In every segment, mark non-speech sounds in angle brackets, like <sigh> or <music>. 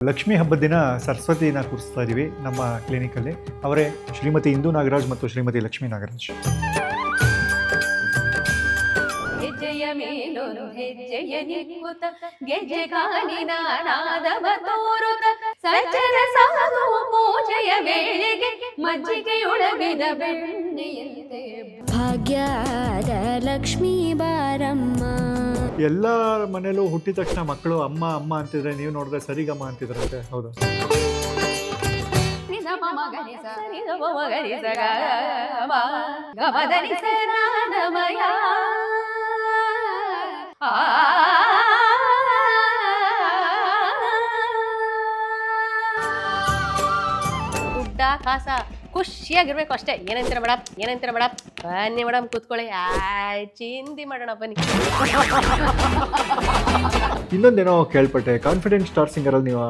ಲಕ್ಷ್ಮಿ ಹಬ್ಬದ ದಿನ ಸರಸ್ವತಿನ ಕೂರಿಸ್ತಾ ಇದೀವಿ ನಮ್ಮ ಕ್ಲಿನಿಕಲ್ಲಿ ಅವರೇ ಶ್ರೀಮತಿ ಇಂದು ನಾಗರಾಜ್ ಮತ್ತು ಶ್ರೀಮತಿ ಲಕ್ಷ್ಮೀ ನಾಗರಾಜ್. ಗೆಜ್ಜೆ ಕಾಲಿನ ನಾದವ ಸಜ್ಜನ ಸಾಧು ಪೂಜೆಯ ವೇಳೆಗೆ ಮಜ್ಜಿಗೆಯೊಳಗಿನ ಬೆಣ್ಣೆಯಂತೆ. ಭಾಗ್ಯದ ಲಕ್ಷ್ಮೀ ಬಾರಮ್ಮ. ಎಲ್ಲ ಮನೆಯಲ್ಲೂ ಹುಟ್ಟಿದ ತಕ್ಷಣ ಮಕ್ಕಳು ಅಮ್ಮ ಅಮ್ಮ ಅಂತಿದ್ರೆ ನೀವು ನೋಡಿದ್ರೆ ಸರಿಗಮ್ಮ ಅಂತಿದ್ರಂತೆ. ಹೌದು. ನಿಧಮ ಮಗರಿ ಕಾಸ ಖುಷಿಯಾಗಿರ್ಬೇಕು ಅಷ್ಟೇ. ಏನಂತೀರ ಮೇಡಮ್ ಏನಂತೀರ ಮೇಡಮ್ ಬನ್ನಿ ಮೇಡಮ್ ಕೂತ್ಕೊಳ್ಳಿ. ಆಯ್ ಚಿಂದಿ ಮಾಡೋಣ ಬನ್ನಿ. ಇನ್ನೊಂದೇನೋ ಕೇಳ್ಪಟ್ಟೆ. ಕಾನ್ಫಿಡೆಂಟ್ ಸ್ಟಾರ್ ಸಿಂಗರ್ ಅಲ್ಲಿ ನೀವು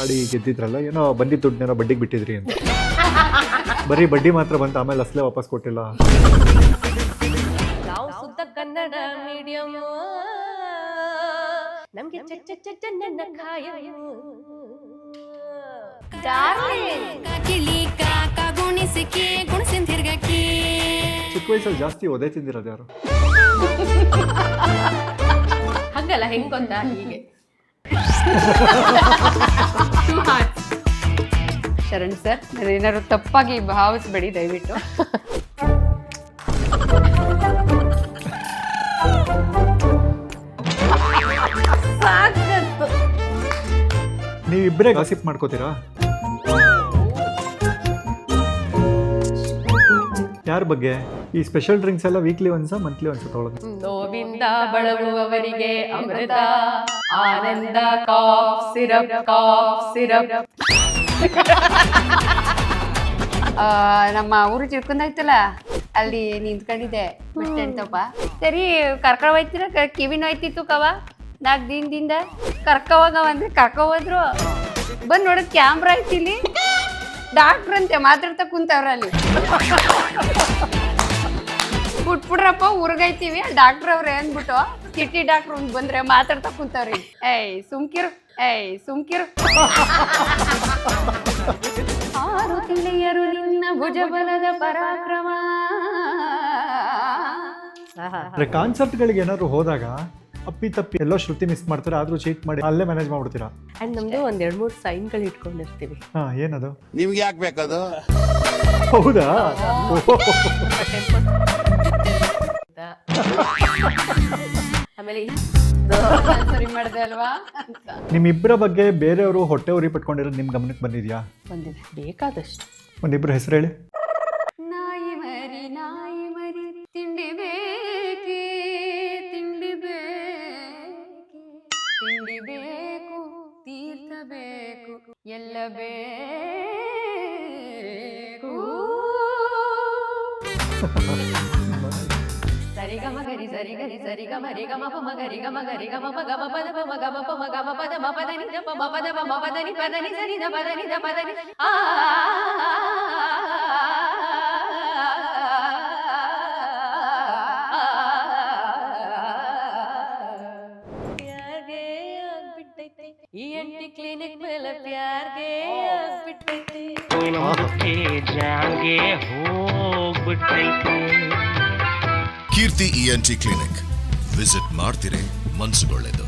ಆಡಿ ಗೆದ್ದಿದ್ರಲ್ಲ ಏನೋ ಬಂದಿದ್ದ ದುಡ್ಡನ್ನೇನೋ ಬಡ್ಡಿಗೆ ಬಿಟ್ಟಿದ್ರಿ ಅಂತ. ಬರೀ ಬಡ್ಡಿ ಮಾತ್ರ ಬಂತು ಆಮೇಲೆ ಅಸಲೇ ವಾಪಸ್ ಕೊಟ್ಟಿಲ್ಲ. ನಾವು ಕನ್ನಡ ಮೀಡಿಯಂ ನಮ್ಗೆ ಚಚ್ಚ ಚಚ್ಚ ನನ್ನ ಕಾಯಂ Darling. ಚಿಕ್ಕ ವಯಸ್ಸಲ್ಲಿ ಜಾಸ್ತಿ ಒದೆ ತಿಂದಿರೋದು ಯಾರು? <laughs> ಹಂಗಲ್ಲ ಹೆಂಗ್. ಗೊತ್ತಾ ಹೀಗೆ ಶರಣ್ ಸರ್ ಏನಾದ್ರು ತಪ್ಪಾಗಿ ಭಾವಿಸ್ಬೇಡಿ ದಯವಿಟ್ಟು. ನೀವಿಬ್ಬರೇ ಗಾಸಿಪ್ ಮಾಡ್ಕೋತೀರಾ? ಯಾರ ಬಗ್ಗೆ? ಈ ಸ್ಪೆಷಲ್ ಡ್ರಿಂಕ್ಸ್ ಎಲ್ಲ ವೀಕ್ಲಿ ಒಂದ್ಸ ಮಂತ್ಲಿ ಒಂದ್ಸ ತೊಗೊಳೋದು. ನೋವಿಂದ ಬಳಲುವವರಿಗೆ Amrita Ananda cough syrup cough syrup ಆ, ನಮ್ಮ ಊರು ಚಿರ್ಕೊಂಡಾಯ್ತಲ್ಲ ಅಲ್ಲಿ ನಿಂತ್ಕೊಂಡಿದ್ದೆ. ಬಸ್ ಸ್ಟ್ಯಾಂಡ್ ತಪ್ಪ ಸರಿ ಕರ್ಕೊಂಡ್ ಹೋಯ್ತಿರ? ಕ- ಕಿವಿ ನೋಯ್ತಿತ್ತು ಕವ. ನಾಲ್ಕು ದಿನದಿಂದ ಕರ್ಕೋವಾಗ ಅಂದ್ರೆ ಕರ್ಕೊ ಹೋದ್ರು. ಬಂದ್ ನೋಡೋದ್ ಕ್ಯಾಮ್ರಾ ಐತಿ ಇಲ್ಲಿ. ಡಾಕ್ಟ್ರ್ ಅಂತೆ ಮಾತಾಡ್ತಾ ಕುಂತವ್ರ ಅಲ್ಲಿ. ಬಿಟ್ಬಿಡ್ರಪ್ಪ ಊರ್ಗೈತೀವಿ. ಡಾಕ್ಟರ್ ಅವ್ರೆ ಅಂದ್ಬಿಟ್ಟು ಕಿಟ್ಟಿ ಡಾಕ್ಟರ್ ಒಂದ್ ಬಂದ್ರೆ ಮಾತಾಡ್ತಾ ಕುಂತವ್ರಿ. ಏಯ್ ಸುಮ್ಕಿರು ಏಯ್ ಸುಮ್ಕಿರು. ಆರು ತಿಳಿಯರು ನಿನ್ನ ಭುಜಬಲದ ಪರಾಕ್ರಮ. ಕಾನ್ಸೆಪ್ಟ್ ಗಳಿಗೆ ಏನಾದ್ರು ಹೋದಾಗ ಅಪ್ಪಿ ತಪ್ಪಿ ಎಲ್ಲೋ ಶ್ರುತಿ ಮಿಸ್ ಮಾಡ್ತಾರೆ ಆದ್ರೂ ಚೀಟ್ ಮಾಡಿ ಅಲ್ಲೇ ಮ್ಯಾನೇಜ್ ಮಾಡ್ಬಿಡ್ತೀರಾ? ಅಂಡ್ ನಮ್ದು ಒಂದ್ ಎರಡ್ ಮೂರ್ ಸೈನ್ಗಳು ಇಟ್ಕೊಂಡಿರ್ತೀವಿ. ಹಾ ಏನದು? ನಿಮ್ಗೆ ಯಾಕೆ ಬೇಕದು? ಹೌದಾ? <laughs> ಆಮೇಲೆ ಸರಿ <laughs> ಮಾಡಿದೆ ಅಲ್ವಾ? ಅಂತ ನಿಮ್ಮಿಬ್ಬರ ಬಗ್ಗೆ ಬೇರೆಯವರು ಹೊಟ್ಟೆ ಉರಿ ಪಟ್ಕೊಂಡಿರೋದು ನಿಮ್ ಗಮನಕ್ಕೆ ಬಂದಿದ್ಯಾ? ಬಂದಿದೆ. ಬೇಕಾದಷ್ಟು. ಒಂದಿಬ್ರು ಹೆಸರು ಹೇಳಿ. ನಾಯಿ ಮರಿ ನಾಯಿ ಮರಿ ತಿಂಡಿ ಬೇಕಿ ತಿಂಡಿ ಬೇಕಿ. ತಿಂಡಿ ಬೇಕು ತೀರ್ಥ ಬೇಕು ಎಲ್ಲ ಬೇಕು. <laughs> గరి గమ గరి సరి గరి సరి గమ రి గమ పమ గరి గమ గరి గమ ప గమ పద పమ గమ పమ గమ పద మ పద ని ప మ పద పమ పద ని పద ని సరి ద పద ని ద పద ని ఆ ईएनटी क्लिनिक में प्यार के बिटते जागे हो बिटते ಕೀರ್ತಿ ಇಎನ್ಟಿ ಕ್ಲಿನಿಕ್. ವಿಸಿಟ್ ಮಾಡ್ತೀರಿ ಮನ್ಸುಗೊಳ್ಳೆದು.